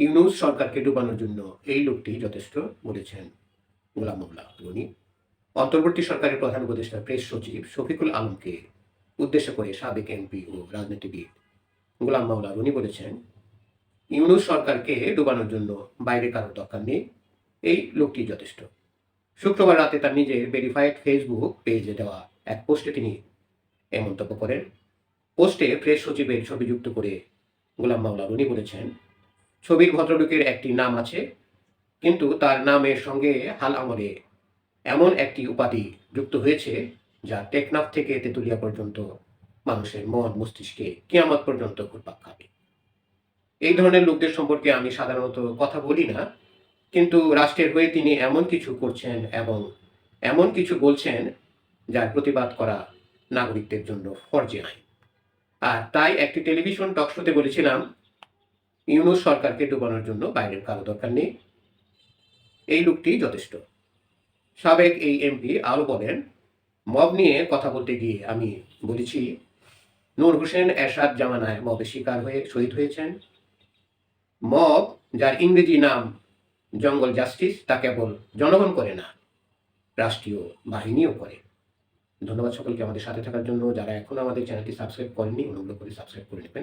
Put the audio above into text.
ইউনুস সরকারকে ডুবানোর জন্য এই লোকটি যথেষ্ট বলেছেন গোলাম মোল্লা অন্তর্বর্তী সরকারের প্রধান উপদেষ্টা প্রেস সচিব শফিকুল আলমকে উদ্দেশ্য করে সাবেক এমপি ও রাজনীতিবিদ গোলাম মাওলা রনি বলেছেন, ইউনুস সরকারকে ডুবানোর জন্য বাইরে কারও দরকার নেই, এই লোকটি যথেষ্ট। শুক্রবার রাতে তার নিজের ভেরিফাইড ফেসবুক পেজে দেওয়া এক পোস্টে তিনি এ মন্তব্য করেন। পোস্টে প্রেস সচিবের ছবি যুক্ত করে গোলাম মাওলা রনি বলেছেন ছবির ভদ্রলোকের একটি নাম আছে, কিন্তু তার নামের সঙ্গে হাল আমলে এমন একটি উপাধি যুক্ত হয়েছে যা টেকনাফ থেকে তেতুলিয়া পর্যন্ত মানুষের মন মস্তিষ্কে কিয়ামত পর্যন্ত ঘুরপাক খাবে। এই ধরনের লোকদের সম্পর্কে আমি সাধারণত কথা বলি না, কিন্তু রাষ্ট্রের হয়ে তিনি এমন কিছু করছেন এবং এমন কিছু বলছেন যার প্রতিবাদ করা নাগরিকদের জন্য ফরজে আইন। আর তাই একটি টেলিভিশন টকশোতে বলেছিলাম ইউনুস সরকারকে ডুবানোর জন্য বাইরের কারও দরকার নেই। এই লোকটি যথেষ্ট। সাবেক এই এমপি আরও বলেন, মব নিয়ে কথা বলতে গিয়ে আমি বলেছি, নূর হোসেন এরশাদ জামানায় মবের শিকার হয়ে শহীদ হয়েছেন। মব, যার ইংরেজি নাম জঙ্গল জাস্টিস, তা কেবল জনগণ করে না, রাষ্ট্রীয় বাহিনীও করে। ধন্যবাদ সকলকে আমাদের সাথে থাকার জন্য। যারা এখন আমাদের চ্যানেলটি সাবস্ক্রাইব করেননি, অনুগ্রহ করে সাবস্ক্রাইব করে নেবেন।